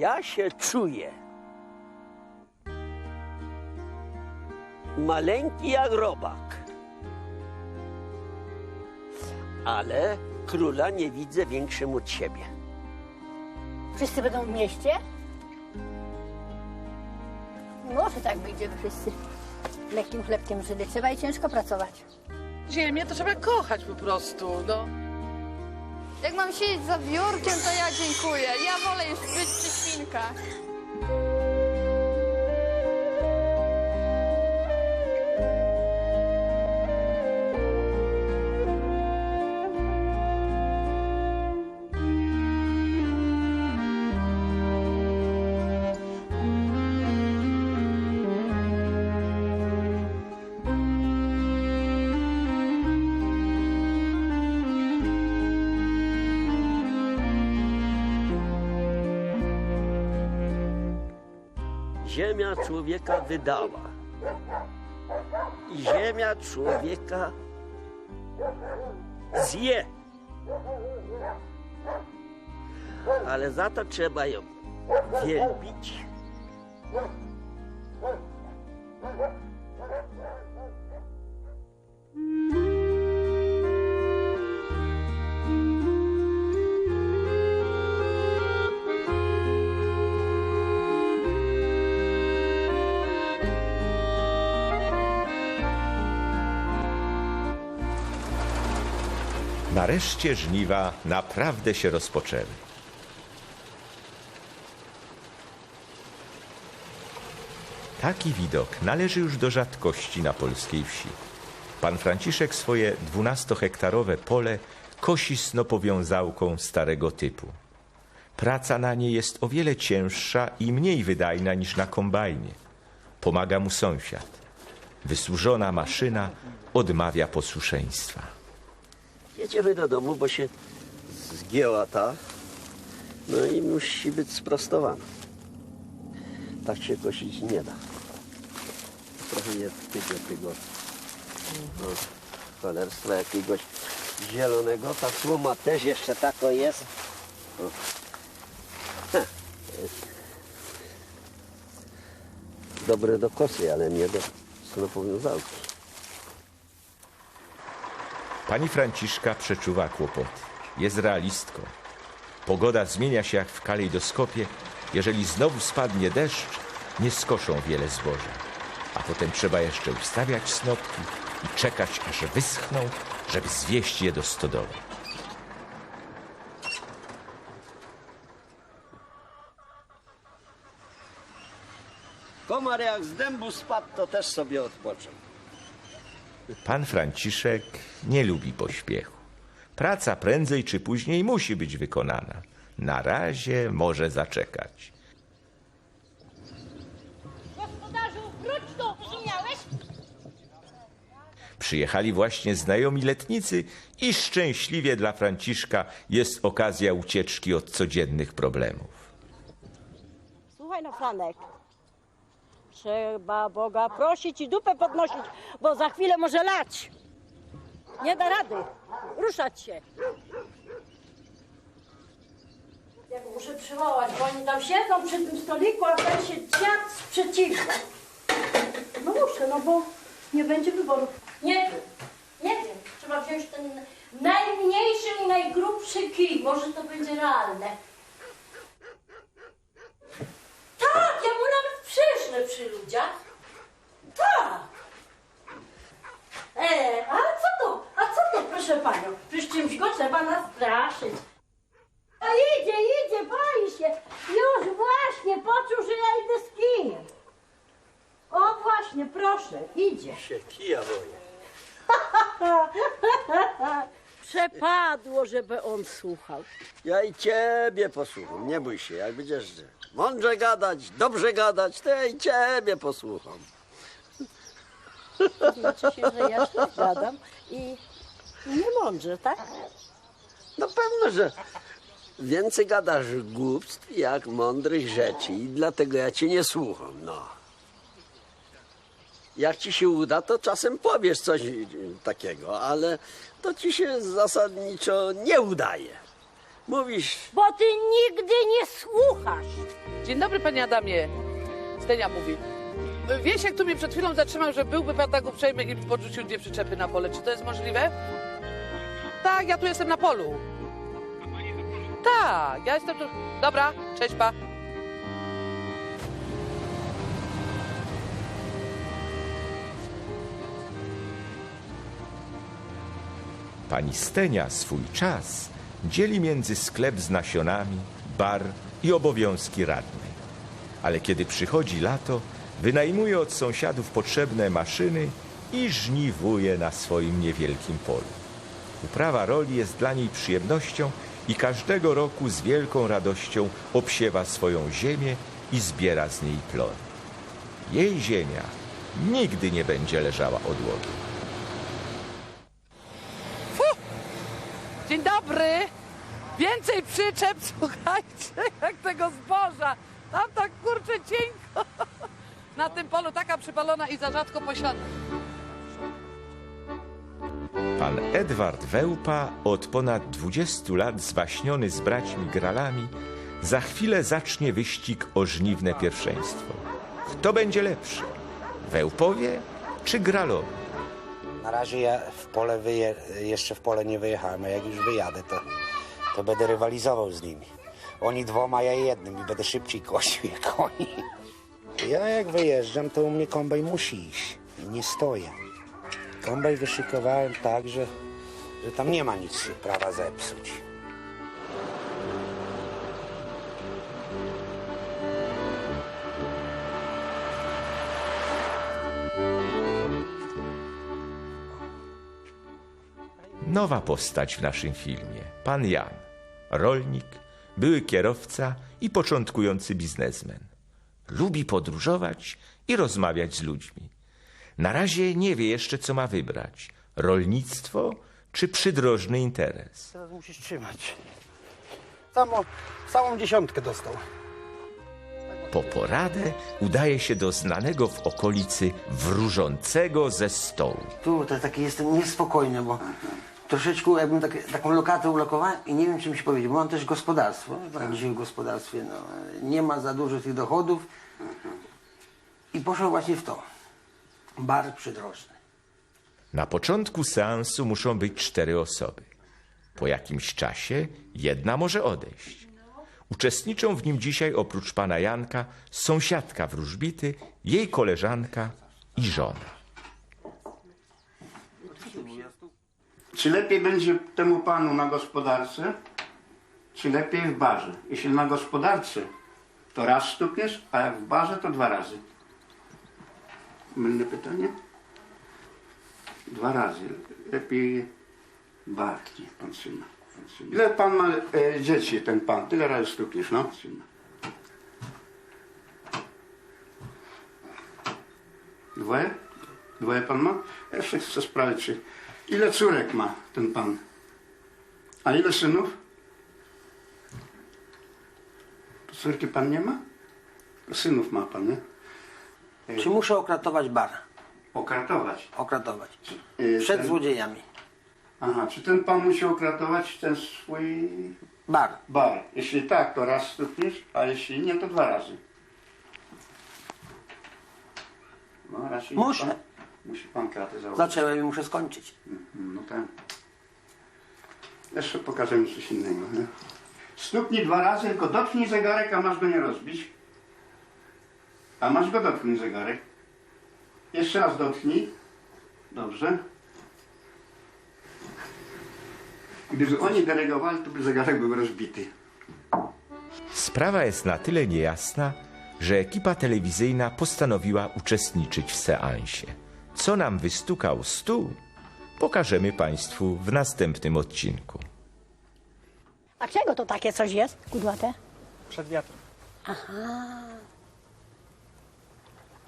ja się czuję maleńki jak robak. Ale króla nie widzę większym od siebie. Wszyscy będą w mieście? Może tak wyjdzie, by wszyscy lekkim chlebkiem żyli. Trzeba i ciężko pracować. Ziemię to trzeba kochać po prostu, no. Jak mam siedzieć za biurkiem, to ja dziękuję. Ja wolę już być przy świnkach. Ziemia człowieka wydała. I ziemia człowieka zje. Ale za to trzeba ją wielbić. Nareszcie żniwa naprawdę się rozpoczęły. Taki widok należy już do rzadkości na polskiej wsi. Pan Franciszek swoje dwunastohektarowe pole kosi snopowiązałką starego typu. Praca na niej jest o wiele cięższa i mniej wydajna niż na kombajnie. Pomaga mu sąsiad. Wysłużona maszyna odmawia posłuszeństwa. Jedziemy do domu, bo się zgięła ta. No i musi być sprostowana. Tak się kosić nie da. Trochę jest tego, tego no, cholerstwa jakiegoś zielonego. Ta słoma też jeszcze tako jest Dobre do kosy, ale nie do snopowiązałki. Pani Franciszka przeczuwa kłopoty. Jest realistką. Pogoda zmienia się jak w kalejdoskopie. Jeżeli znowu spadnie deszcz, nie skoszą wiele zboża. A potem trzeba jeszcze ustawiać snopki i czekać, aż wyschną, żeby zwieść je do stodoły. Komar jak z dębu spadł, to też sobie odpoczął. Pan Franciszek nie lubi pośpiechu. Praca prędzej czy później musi być wykonana. Na razie może zaczekać. Gospodarzu, wróć tu! Zimniałeś? Przyjechali właśnie znajomi letnicy i szczęśliwie dla Franciszka jest okazja ucieczki od codziennych problemów. Słuchaj no, Franek. Trzeba Boga prosić i dupę podnosić, bo za chwilę może lać. Nie da rady. Ruszać się. Ja go muszę przywołać, bo oni tam siedzą przy tym stoliku, a ten się dziad sprzeciwia. No muszę, no bo nie będzie wyboru. Nie wiem, nie wiem. Trzeba wziąć ten najmniejszy i najgrubszy kij. Może to będzie realne. Tak, ja mu przysznę przy ludziach. Tak. E, a co to? A co to, proszę panią? Przecież czymś go trzeba nastraszyć. A idzie, idzie, boi się. Już właśnie poczuł, że ja idę z kijem. O właśnie, proszę, idzie. Się kija boję. Przepadło, żeby on słuchał. Ja i ciebie posłucham, nie bój się, jak będziesz mądrze gadać, dobrze gadać, to ja i ciebie posłucham. Znaczy się, że ja źle gadam i nie mądrze, tak? No pewno, że więcej gadasz głupstw jak mądrych rzeczy i dlatego ja cię nie słucham, no. Jak ci się uda, to czasem powiesz coś takiego, ale to ci się zasadniczo nie udaje. Mówisz, Bo ty nigdy nie słuchasz. Dzień dobry, panie Adamie. Stenia mówi. Wiesiek tu mnie przed chwilą zatrzymał, że byłby pan tak uprzejmy i podrzucił dwie przyczepy na pole. Czy to jest możliwe? Tak, ja tu jestem na polu. Tak, ja jestem tu. Dobra, cześć pa. Pani Stenia swój czas dzieli między sklep z nasionami, bar i obowiązki radnej. Ale kiedy przychodzi lato, wynajmuje od sąsiadów potrzebne maszyny i żniwuje na swoim niewielkim polu. Uprawa roli jest dla niej przyjemnością i każdego roku z wielką radością obsiewa swoją ziemię i zbiera z niej plony. Jej ziemia nigdy nie będzie leżała odłogiem. Dzień dobry. Więcej przyczep, słuchajcie, jak tego zboża. Tam tak kurczę cienko. Na tym polu taka przypalona i za rzadko posiada. Pan Edward Wełpa, od ponad 20 lat zwaśniony z braćmi Gralami, za chwilę zacznie wyścig o żniwne pierwszeństwo. Kto będzie lepszy? Wełpowie czy Gralowie? Na razie ja w pole wyje, jeszcze w pole nie wyjechałem, a jak już wyjadę, to, to będę rywalizował z nimi. Oni dwoma, ja jednym i będę szybciej kosił jak oni. Ja jak wyjeżdżam, to u mnie kombaj musi iść. Nie stoję. Kombaj wyszykowałem tak, że, że tam nie ma nic prawa zepsuć. Nowa postać w naszym filmie. Pan Jan. Rolnik, były kierowca i początkujący biznesmen. Lubi podróżować i rozmawiać z ludźmi. Na razie nie wie jeszcze, co ma wybrać. Rolnictwo czy przydrożny interes. Teraz musisz trzymać. Całą, całą dziesiątkę dostał. Po poradę udaje się do znanego w okolicy wróżącego ze stołu. Tu to taki jestem niespokojny, bo troszeczkę jakbym tak, taką lokatę ulokowałem i nie wiem, czym się powiedzieć, bo mam też gospodarstwo. Tak. Dzisiaj w gospodarstwie no, nie ma za dużo tych dochodów i poszedł właśnie w to. Bar przydrożny. Na początku seansu muszą być cztery osoby. Po jakimś czasie jedna może odejść. Uczestniczą w nim dzisiaj oprócz pana Janka sąsiadka wróżbity, jej koleżanka i żona. Czy lepiej będzie temu panu na gospodarce, czy lepiej w barze? Jeśli na gospodarce, to raz stukniesz, a jak w barze, to dwa razy. Mylne pytanie? Dwa razy. Lepiej bar, niech pan trzyma. Pan trzyma. Ile pan ma e, dzieci, ten pan? Tyle razy stukniesz, no? Trzyma. Dwoje? Dwoje pan ma? Jeszcze chcę sprawdzić, czy... Ile córek ma ten pan? A ile synów? To córki pan nie ma? To synów ma pan, nie? Czy muszę okratować bar? Okratować. Okratować. Y, Przed ten- złodziejami. Aha, czy ten pan musi okratować ten swój Bar. bar? Jeśli tak, to raz stukniesz, a jeśli nie, to dwa razy. No, raczej Muszę. Musi pan kratę założyć. Zacząłem i muszę skończyć. No tak. Jeszcze pokażemy coś innego. Nie? Stuknij dwa razy, tylko dotknij zegarek, a masz go nie rozbić. A masz go dotknij zegarek. Jeszcze raz dotknij. Dobrze. Gdyby oni dyrygowali, to by zegarek był rozbity. Sprawa jest na tyle niejasna, że ekipa telewizyjna postanowiła uczestniczyć w seansie. Co nam wystukał stół, pokażemy Państwu w następnym odcinku. A czego to takie coś jest, kudłate? Przed wiatrem.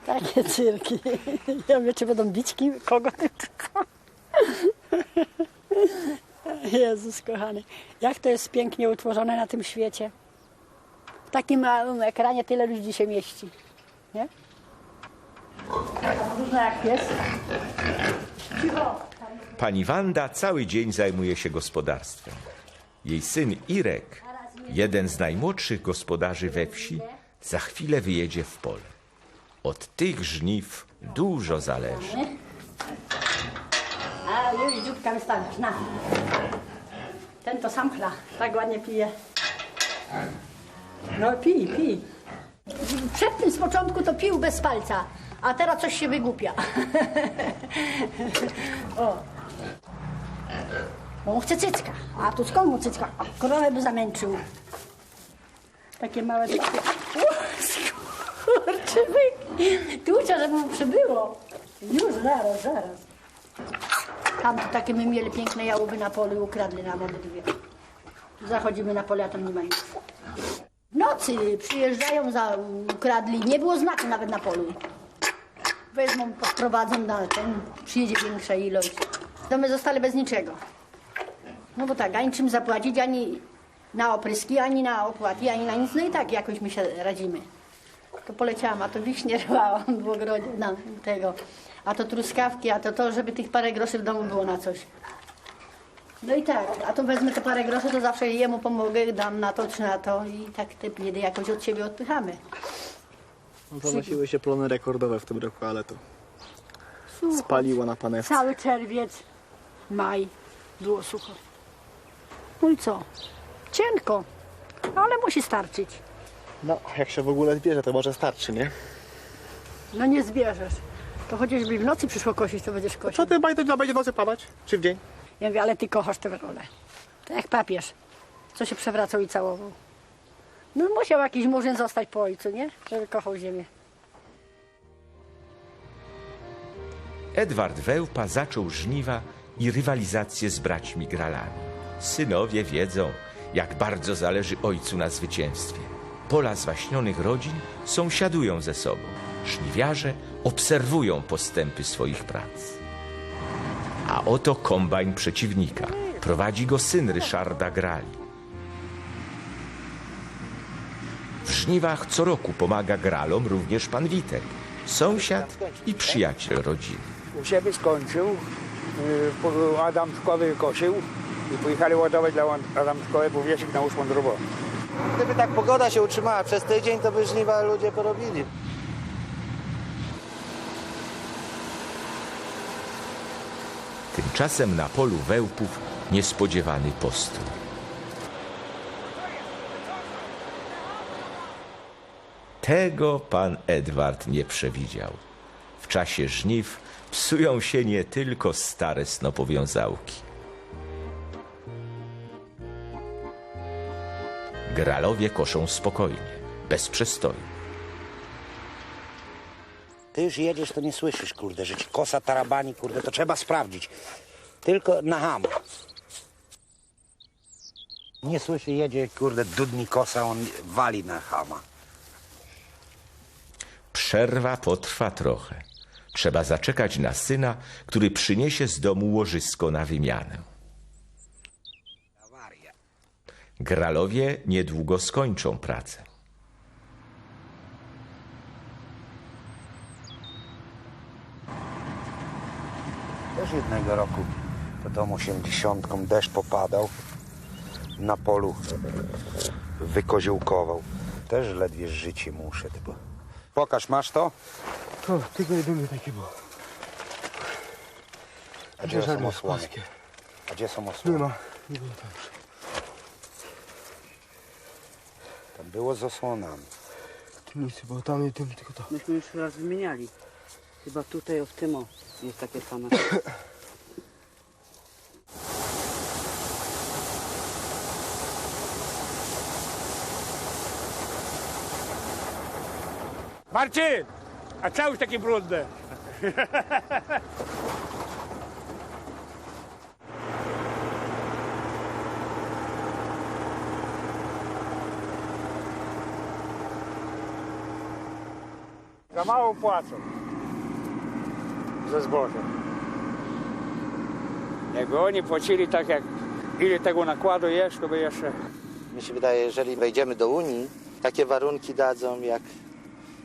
Takie cyrki. Ja wiem, czy będą bić kim, kogo tylko. Jezus kochany. Jak to jest pięknie utworzone na tym świecie. W takim małym ekranie tyle ludzi się mieści. Nie? Pani Wanda cały dzień zajmuje się gospodarstwem. Jej syn Irek, jeden z najmłodszych gospodarzy we wsi, za chwilę wyjedzie w pole. Od tych żniw dużo zależy. A już dzióbka wystawisz, na. Ten to sam chla, tak ładnie pije. No pij, pij. Przed tym z początku to pił bez palca, a teraz coś się wygłupia. o. Bo on chce cycka, a tu skąd mu cycka? Krowę by zamęczył. Takie małe takie... Skurczybyk! Tu żeby mu przybyło. Już, zaraz, zaraz. Tam to takie my mieli piękne jałoby na polu ukradli nam obydwie. Zachodzimy na pole, a tam nie ma nic. W nocy przyjeżdżają, za, ukradli, nie było znaku nawet na polu. Wezmą, podprowadzą na ten, przyjedzie większa ilość. To my zostali bez niczego. No bo tak, ani czym zapłacić, ani na opryski, ani na opłaty, ani na nic. No i tak jakoś my się radzimy. To poleciałam, a to wiśnie rwałam w ogrodzie, na tego, a to truskawki, a to to, żeby tych parę groszy w domu było na coś. No i tak, a to wezmę te parę groszy, to zawsze jemu pomogę, dam na to czy na to i tak te biedy jakoś od siebie odpychamy. No Ponosiły się plony rekordowe w tym roku, ale to spaliło na panewce. Cały czerwiec, maj, było sucho. No i co? Cienko, ale musi starczyć. No, jak się w ogóle zbierze, to może starczy, nie? No nie zbierzesz. To chociażby w nocy przyszło kosić, to będziesz kosił. Co ty bajto, to będzie w nocy padać? Czy w dzień? Ja mówię, ale ty kochasz tę rolę. To jak papież, co się przewracał i całował. No musiał jakiś murzyn zostać po ojcu, nie? Żeby kochał ziemię. Edward Wełpa zaczął żniwa i rywalizację z braćmi Gralami. Synowie wiedzą, jak bardzo zależy ojcu na zwycięstwie. Pola zwaśnionych rodzin sąsiadują ze sobą. Żniwiarze obserwują postępy swoich prac. A oto kombajn przeciwnika. Prowadzi go syn Ryszarda Grali. Żniwach co roku pomaga Gralom również pan Witek, sąsiad i przyjaciel rodziny. u siebie skończył, y, po- Adamskowy kosił i pojechali ładować dla Adamskowy powiesić na ósmą drugą. Gdyby tak pogoda się utrzymała przez tydzień, to by żniwa ludzie porobili. Tymczasem na polu wełpów niespodziewany postój. Tego pan Edward nie przewidział. W czasie żniw psują się nie tylko stare snopowiązałki. Gralowie koszą spokojnie, bez przestoju. Ty już jedziesz, to nie słyszysz, kurde, że ci kosa tarabani, kurde, to trzeba sprawdzić. Tylko na hama. Nie słyszy, jedzie, kurde, dudni kosa, on wali na hama. Przerwa potrwa trochę. Trzeba zaczekać na syna, który przyniesie z domu łożysko na wymianę. Gralowie niedługo skończą pracę. Też jednego roku, to tą osiemdziesiątką deszcz popadał, na polu wykoziołkował. Też ledwie życie muszę, bo... Pokaż, masz to? To, tylko jedynie takie było. A gdzie są osłony? A gdzie są Nie osłony? ma, nie było tam już. Tam było z osłonami. Tu nic, bo tam nie tym, tylko to. Myśmy już raz wymieniali. Chyba tutaj o w tym o jest takie same. Marcin! A co już takie brudne? Za mało płacą. Za zboże. Jakby oni płacili tak jak ile tego nakładu jest, to by jeszcze Mi się wydaje, jeżeli wejdziemy do Unii, takie warunki dadzą jak,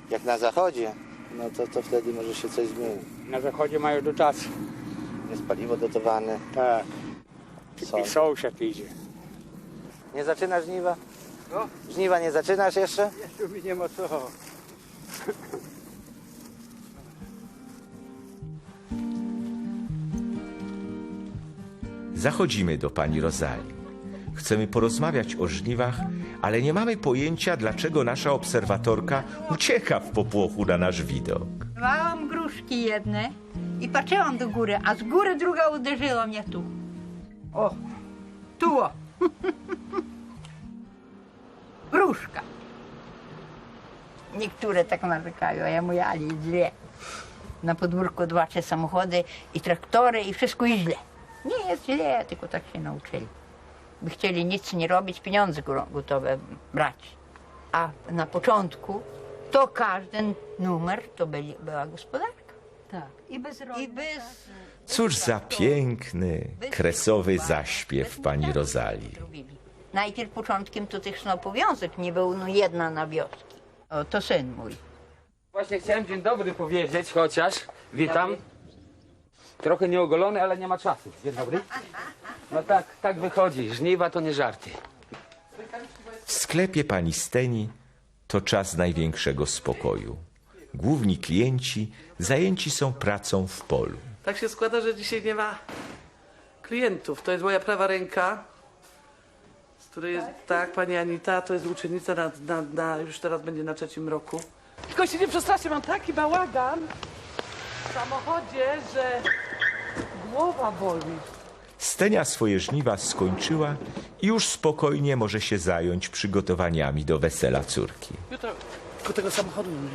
jak na Zachodzie, no to, to wtedy może się coś zmieni. na zachodzie mają dotacje. Jest paliwo dotowane, Tak. są. I sąsiad idzie. Nie zaczynasz żniwa? No. Żniwa nie zaczynasz jeszcze? Jeszcze mi nie ma co. Zachodzimy do pani Rozali. Chcemy porozmawiać o żniwach, ale nie mamy pojęcia, dlaczego nasza obserwatorka ucieka w popłochu na nasz widok. Małam gruszki jedne i patrzyłam do góry, a z góry druga uderzyła mnie tu. O, tu o. Gruszka. Niektóre tak narzekają, a ja mówię, ale źle. Na podwórku dwa, trzy samochody i traktory i wszystko jest źle. Nie jest źle, tylko tak się nauczyli. By chcieli nic nie robić, pieniądze gotowe brać. A na początku to każdy numer to byli, była gospodarka. Tak. I bez I bez Cóż za piękny, kresowy zaśpiew pani Rozali. Najpierw początkiem to tych snopowiązek nie było no jedna na wioski. O, to syn mój. Właśnie chciałem dzień dobry powiedzieć, chociaż witam. Trochę nieogolony, ale nie ma czasu. Dzień dobry. No tak, tak wychodzi. Żniwa to nie żarty. W sklepie pani Steni to czas największego spokoju. Główni klienci zajęci są pracą w polu. Tak się składa, że dzisiaj nie ma klientów. To jest moja prawa ręka, z której jest, tak, pani Anita, to jest uczennica na, na, na, już teraz będzie na trzecim roku. Tylko się nie przestraszcie, mam taki bałagan w samochodzie, że głowa boli. Stenia swoje żniwa skończyła i już spokojnie może się zająć przygotowaniami do wesela córki. Jutro tylko tego samochodu nie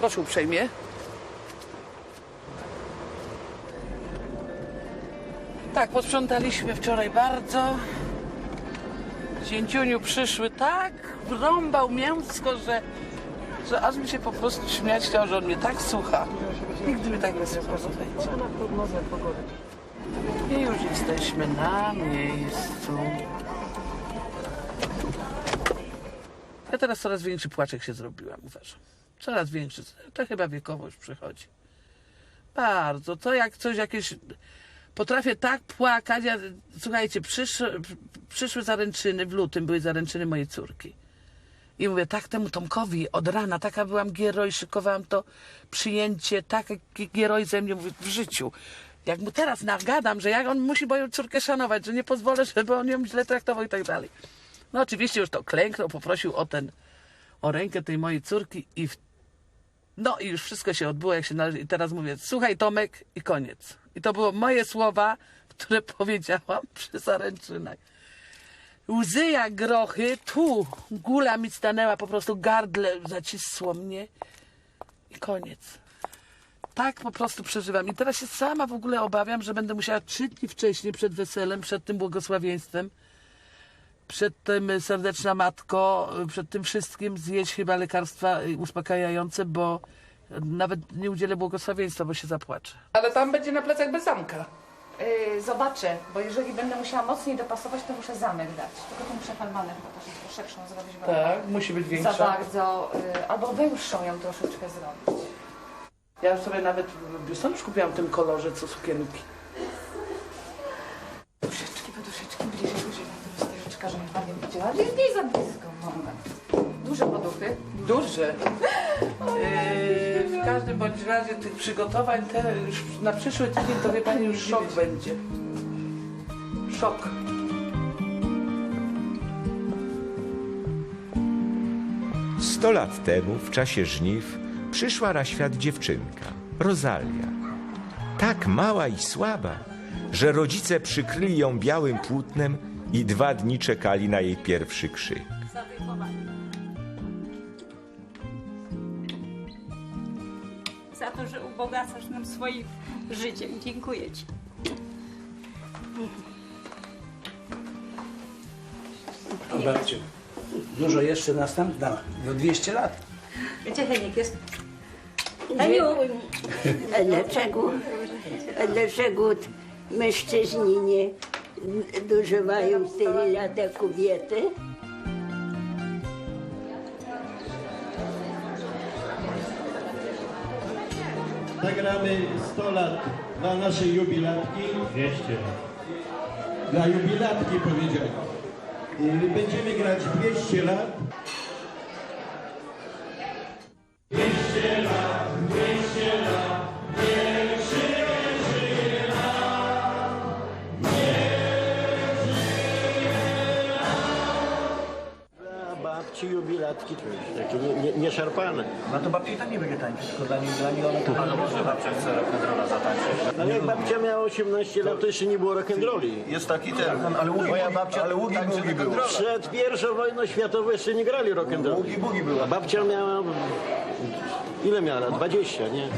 Proszę uprzejmie. Tak, posprzątaliśmy wczoraj bardzo. Zięciuniu przyszły tak, rąbał mięsko, że, że aż mi się po prostu śmiać chciał, że on mnie tak słucha. Nigdy mnie tak nie słuchał, słuchajcie. I już jesteśmy na miejscu. Ja teraz coraz większy płaczek się zrobiłam, uważam. Coraz większy. To chyba wiekowo już przychodzi. Bardzo. To jak coś jakieś... Potrafię tak płakać. Ja, słuchajcie, przyszły, przyszły zaręczyny, w lutym były zaręczyny mojej córki. I mówię, tak temu Tomkowi od rana, taka byłam gieroj, szykowałam to przyjęcie, takie gieroj ze mnie mówię, w życiu. Jak mu teraz nagadam, że jak on musi moją córkę szanować, że nie pozwolę, żeby on ją źle traktował i tak dalej. No oczywiście już to klęknął, poprosił o ten, o rękę tej mojej córki i w, no i już wszystko się odbyło jak się należy. I teraz mówię, słuchaj Tomek i koniec. I to były moje słowa, które powiedziałam przy zaręczynach. Łzy jak grochy, tu gula mi stanęła, po prostu gardle zacisło mnie i koniec. Tak po prostu przeżywam. I teraz się sama w ogóle obawiam, że będę musiała trzy dni wcześniej przed weselem, przed tym błogosławieństwem, przed tym y, serdeczna matko, y, przed tym wszystkim zjeść chyba lekarstwa y, uspokajające, bo nawet nie udzielę błogosławieństwa, bo się zapłaczę. Ale tam będzie na plecach bez zamka. Yy, zobaczę, bo jeżeli będę musiała mocniej dopasować, to muszę zamek dać. Tylko tą przefalmanę chyba też troszeczkę zrobić. bo Tak, musi być większa. Za bardzo, yy, albo węższą ją troszeczkę zrobić. Ja już sobie nawet biustonosz kupiłam w tym kolorze, co sukienki. Poduszeczki, poduszeczki, bliżej, bliżej. Do stoliczka, żeby pan nie widziała. Jest nie za blisko, moment. Duże poduchy. Duże. Yy, każdym bądź razie tych przygotowań te już na przyszły tydzień to wie pani już szok będzie. Szok. Sto lat temu, w czasie żniw, przyszła na świat dziewczynka, Rosalia. Tak mała i słaba, że rodzice przykryli ją białym płótnem i dwa dni czekali na jej pierwszy krzyk. Ubogacasz nam swoim życiem. Dziękuję Ci. Babciu, dużo jeszcze następna, do 200 lat. Gdzie Heniek jest? Aniu, a dlaczego, a dlaczego mężczyźni nie dożywają tyle lat jak kobiety? Zagramy 100 lat dla naszej jubilatki. 200 lat. dla jubilatki powiedziano. Y, Będziemy grać 200 lat. 200 lat, 200 lat, niech żyje, żyje nam. Dla babci jubilatki takie nie, nie, nie szarpane. No to babci tam nie będzie tańczyć, tylko dla niej, dla niej one to... Ale może babcia chce rock'n'rolla zatańczyć. Ale jak babcia miała 18 lat, to jeszcze nie było rock'n'rolli. Jest taki ten, ale ługi, Moja babcia ale ługi bugi było. Przed pierwszą wojną światową jeszcze nie grali rock'n'roll. Ługi bugi była. A babcia miała... Ile miała lat? 20, nie?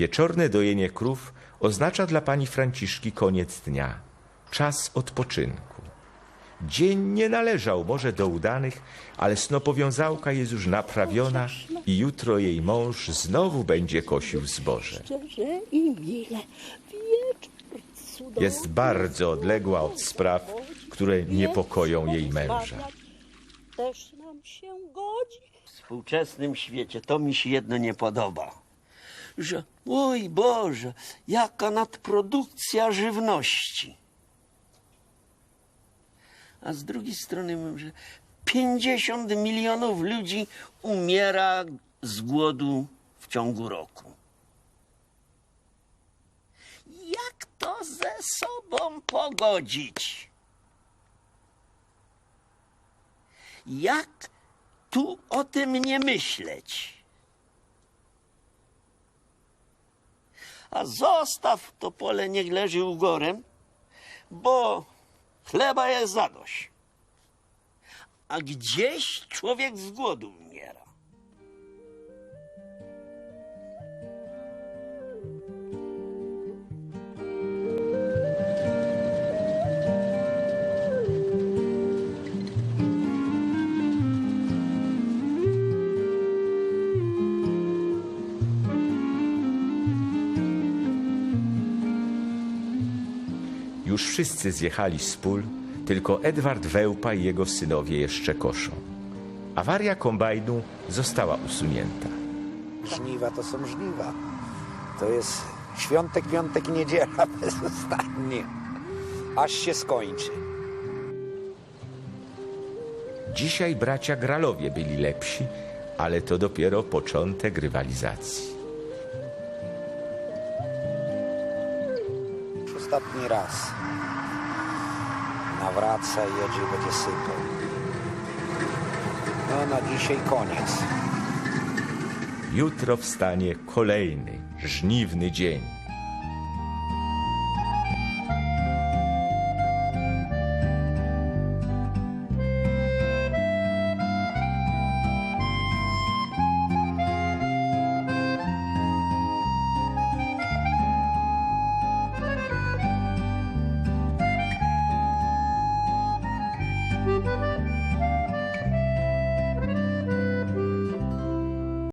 Wieczorne dojenie krów oznacza dla pani Franciszki koniec dnia, czas odpoczynku. Dzień nie należał może do udanych, ale snopowiązałka jest już naprawiona i jutro jej mąż znowu będzie kosił zboże. Jest bardzo odległa od spraw, które niepokoją jej męża. Też nam się godzi. W współczesnym świecie to mi się jedno nie podoba. Że, oj Boże, jaka nadprodukcja żywności. A z drugiej strony mówię, że 50 milionów ludzi umiera z głodu w ciągu roku. Jak to ze sobą pogodzić? Jak tu o tym nie myśleć? A zostaw to pole, niech leży ugorem, bo chleba jest zadość. A gdzieś człowiek z głodu umiera. Wszyscy zjechali z pól, tylko Edward Wełpa i jego synowie jeszcze koszą. Awaria kombajnu została usunięta. Żniwa to są żniwa. To jest świątek, piątek i niedziela bezustannie. Aż się skończy. Dzisiaj bracia Gralowie byli lepsi, ale to dopiero początek rywalizacji. Ostatni raz. Nawraca, jedzie i będzie sypał. No na dzisiaj koniec. Jutro wstanie kolejny żniwny dzień.